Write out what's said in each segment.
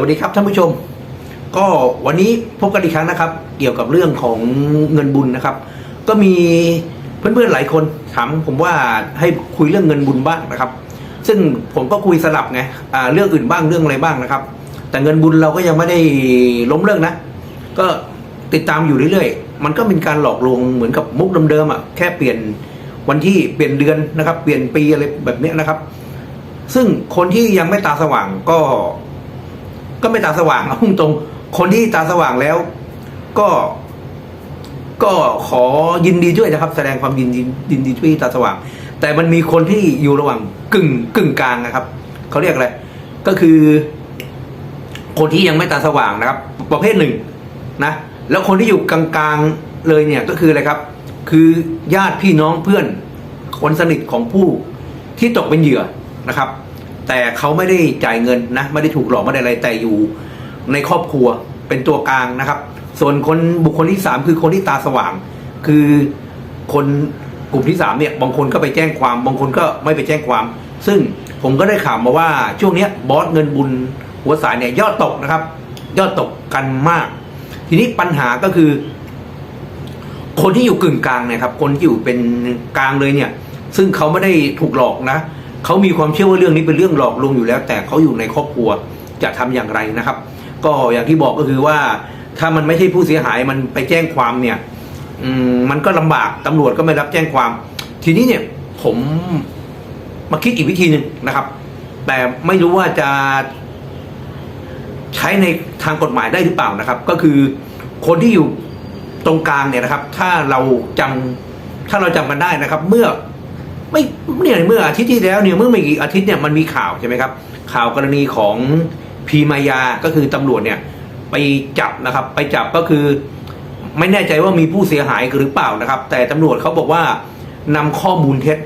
วัสดีครับท่านผู้ชม ก็วันนี้พบกันอีกครั้งนะครับ เกี่ยวกับเรื่องของเงินบุญนะครับ ก็มีเพื่อนๆหลายคนถามผมว่าให้คุยเรื่องเงินบุญบ้างนะครับ ซึ่งผมก็คุยสลับไงเรื่องอื่นบ้างเรื่องอะไรบ้างนะครับ แต่เงินบุญเราก็ยังไม่ได้ล้มเลิกนะ ก็ติดตามอยู่เรื่อยๆ มันก็เป็นการหลอกลวงเหมือนกับมุกเดิมๆอะแค่เปลี่ยนวันที่เปลี่ยนเดือนนะครับ เปลี่ยนปีอะไรแบบนี้นะครับ ซึ่งคนที่ยังไม่ตาสว่างก็ ก็ไม่ตาสว่างเอาตรงคนที่ตาสว่างแล้ว ก็ ก็ขอยินดีด้วยนะครับ แสดงความยินดียินดีด้วยตาสว่าง แต่มันมีคนที่อยู่ระหว่างกึ่งกึ่งกลางนะครับเขาเรียกอะไรก็คือ คนที่ยังไม่ตาสว่างนะครับ ประเภทหนึ่งนะแล้วคนที่อยู่กลางๆเลยเนี่ยก็คืออะไรครับ คือญาติพี่น้องเพื่อนคนสนิทของผู้ที่ตกเป็นเหยื่อนะครับ แต่เขาไม่ได้จ่ายเงินนะไม่ได้ถูกหลอกไม่ได้อะไรแต่อยู่ในครอบครัวเป็นตัวกลางนะครับ ส่วนคนบุคคลที่สามคือคนที่ตาสว่าง คือคนกลุ่มที่สามเนี่ยบางคนก็ไปแจ้งความ บางคนก็ไม่ไปแจ้งความ ซึ่งผมก็ได้ข่าวมาว่าช่วงเนี้ยบอสเงินบุญหัวสายเนี่ยยอดตกนะครับ ยอดตกกันมาก ทีนี้ปัญหาก็คือ คนที่อยู่กึ่งกลางเนี่ยครับ คนที่อยู่เป็นกลางเลยเนี่ย ซึ่งเขาไม่ได้ถูกหลอกนะ เขามีความเชื่อว่าเรื่องนี้เป็นเรื่องหลอกลวงอยู่แล้ว แต่เขาอยู่ในครอบครัวจะทำอย่างไรนะครับ ก็อย่างที่บอกก็คือว่า ถ้ามันไม่ใช่ผู้เสียหายมันไปแจ้งความเนี่ยมมันก็ลำบากตำรวจก็ไม่รับแจ้งความ ทีนี้เนี่ยผมมาคิดอีกวิธีหนึ่งนะครับ แต่ไม่รู้ว่าจะใช้ในทางกฎหมายได้หรือเปล่านะครับ ก็คือคนที่อยู่ตรงกลางเนี่ยนะครับ ถ้าเราจำถ้าเราจำกันได้นะครับ เมื่อ ไม่เนี่ยเมื่ออาทิตย์ที่แล้วเนี่ยเมื่อไม่กี่อาทิตย์เนี่ยมันมีข่าวใช่ไหมครับ ข่าวกรณีของพีมายาก็คือตำรวจเนี่ยไปจับนะครับ ไปจับก็คือ ไม่แน่ใจว่ามีผู้เสียหายหรือเปล่านะครับ แต่ตำรวจเขาบอกว่านำข้อมูลเท็จ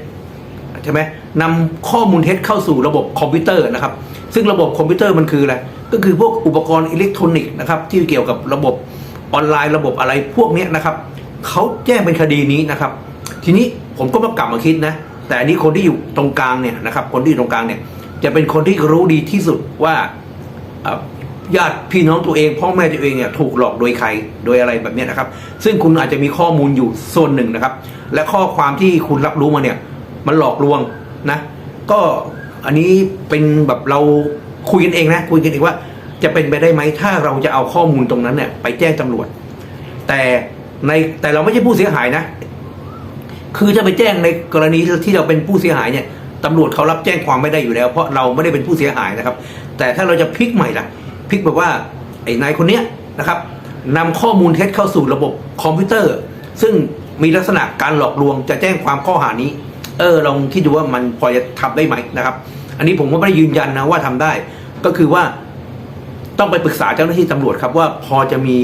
ใช่ไหมนำข้อมูลเท็จเข้าสู่ระบบคอมพิวเตอร์นะครับ ซึ่งระบบคอมพิวเตอร์มันคืออะไรก็คือพวกอุปกรณ์อิเล็กทรอนิกส์นะครับที่เกี่ยวกับระบบออนไลน์ระบบอะไรพวกนี้นะครับเขาแจ้งเป็นคดีนี้นะครับ ทีนี้ผมก็มากลับมาคิดนะ แต่อันนี้คนที่อยู่ตรงกลางเนี่ยนะครับ คนที่อยู่ตรงกลางเนี่ย จะเป็นคนที่รู้ดีที่สุดว่าญาติพี่น้องตัวเองพ่อแม่ตัวเองเนี่ยถูกหลอกโดยใครโดยอะไรแบบนี้นะครับ ซึ่งคุณอาจจะมีข้อมูลอยู่ส่วนหนึ่งนะครับ และข้อความที่คุณรับรู้มาเนี่ย มันหลอกลวงนะ ก็อันนี้เป็นแบบเราคุยกันเองนะคุยกันเองว่า จะเป็นไปได้ไหมถ้าเราจะเอาข้อมูลตรงนั้นเนี่ยไปแจ้งตำรวจ แต่ในแต่เราไม่ใช่ผู้เสียหายนะ คือจะไปแจ้งในกรณีที่เราเป็นผู้เสียหายเนี่ยตำรวจเขารับแจ้งความไม่ได้อยู่แล้ว เพราะเราไม่ได้เป็นผู้เสียหายนะครับ แต่ถ้าเราจะพลิกใหม่ล่ะพลิกแบบว่าไอ้นายคนเนี้ยนะครับนำข้อมูลเท็จเข้าสู่ระบบคอมพิวเตอร์ ซึ่งมีลักษณะการหลอกลวงจะแจ้งความข้อหานี้ เออลองคิดดูว่ามันพอจะทำได้ไหมนะครับ อันนี้ผมก็ไม่ได้ยืนยันนะว่าทำได้ ก็คือว่าต้องไปปรึกษาเจ้าหน้าที่ตำรวจครับว่าพอจะมี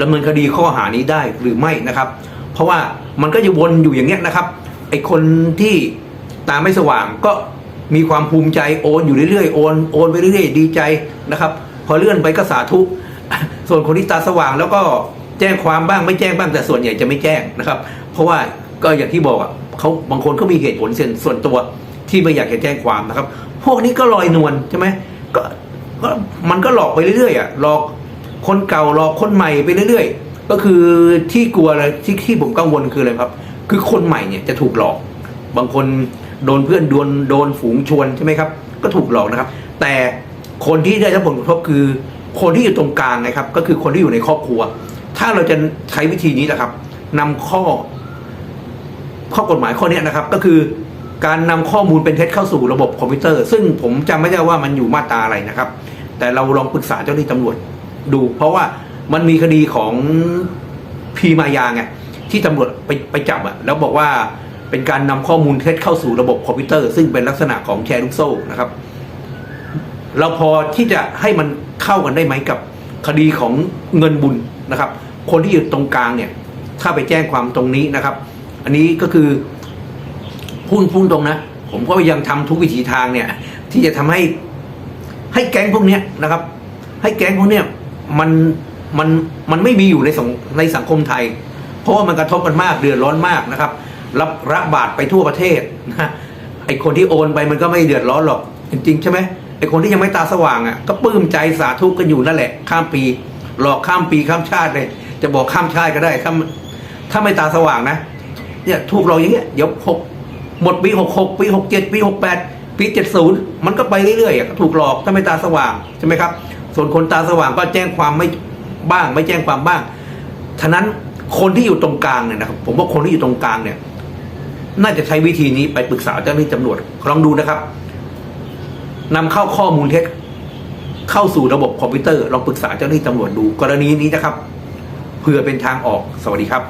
ดำเนินคดีข้อหานี้ได้หรือไม่นะครับ เพราะว่ามันก็จะวนอยู่อย่างเงี้ยนะครับ ไอคนที่ตาไม่สว่างก็มีความภูมิใจโอนอยู่เรื่อยๆโอนโอนไปเรื่อยๆดีใจนะครับ พอเลื่อนไปก็สาธุส่วนคนที่ตาสว่างแล้วก็แจ้งความบ้างไม่แจ้งบ้างแต่ส่วนใหญ่จะไม่แจ้งนะครับ เพราะว่าก็อย่างที่บอกอะเขาบางคนก็มีเหตุผลส่วนส่วนตัวที่ไม่อยากจะแจ้งความนะครับ พวกนี้ก็ลอยนวลใช่ไหมก็ก็มันก็หลอกไปเรื่อยๆอะหลอกคนเก่าหลอกคนใหม่ไปเรื่อย ๆ ก็คือที่กลัวอะไรที่ที่ผมกังวลคืออะไรครับ คือคนใหม่เนี่ยจะถูกหลอก บางคนโดนเพื่อนโดนโดนฝูงชวนใช่ไหมครับ ก็ถูกหลอกนะครับ แต่คนที่ได้รับผลกระทบคือ คนที่อยู่ตรงกลางนะครับ ก็คือคนที่อยู่ในครอบครัว ถ้าเราจะใช้วิธีนี้แหละครับนำข้อ ข้อกฎหมายข้อนี้นะครับ ก็คือการนำข้อมูลเป็นเท็จเข้าสู่ระบบคอมพิวเตอร์ ซึ่งผมจำไม่ได้ว่ามันอยู่มาตราอะไรนะครับ แต่เราลองปรึกษาเจ้าหน้าที่ตำรวจดู เพราะว่า มันมีคดีของพีมายาไงที่ตำรวจไปไปจับอะแล้วบอกว่าเป็นการนำข้อมูลเท็จเข้าสู่ระบบคอมพิวเตอร์ ซึ่งเป็นลักษณะของแชร์ลูกโซ่นะครับ เราพอที่จะให้มันเข้ากันได้ไหมกับคดีของเงินบุญนะครับ คนที่อยู่ตรงกลางเนี่ย ถ้าไปแจ้งความตรงนี้นะครับ อันนี้ก็คือพูดพูดตรงนะ ผมก็ยังทำทุกวิถีทางเนี่ย ที่จะทำให้ให้แก๊งพวกเนี้ยนะครับ ให้แก๊งพวกเนี้ยมัน มันมันไม่มีอยู่ในสังในสังคมไทย เพราะว่ามันกระทบกันมากเดือดร้อนมากนะครับ รับระบาดไปทั่วประเทศนะไอคนที่โอนไปมันก็ไม่เดือดร้อนหรอกจริงๆใช่ไหมไอ้คนที่ยังไม่ตาสว่างอะก็ปลื้มใจสาธุกันอยู่นั่นแหละ ข้ามปี หลอกข้ามปีข้ามชาติเลยจะบอกข้ามชาติก็ได้ถ้าถ้าไม่ตาสว่างนะเนี่ยถูกเราอย่างเงี้ยเดี๋ยวหกหมดปีหกหกปีหกเจ็ดปีหกแปดปีเจ็ดศูนย์มันก็ไปเรื่อยๆอะถูกหลอกถ้าไม่ตาสว่างใช่ไหมครับ ส่วนคนตาสว่างก็แจ้งความไม่ บ้าง ไม่แจ้งความบ้างฉะนั้นคนที่อยู่ตรงกลางเนี่ยนะครับผมว่าคนที่อยู่ตรงกลางเนี่ย น่าจะใช้วิธีนี้ไปปรึกษาเจ้าหน้าที่ตำรวจลองดูนะครับนำเข้าข้อมูลเท็จเข้าสู่ระบบคอมพิวเตอร์ลองปรึกษาเจ้าหน้าที่ตำรวจดู กรณีนี้นะครับเพื่อเป็นทางออกสวัสดีครับ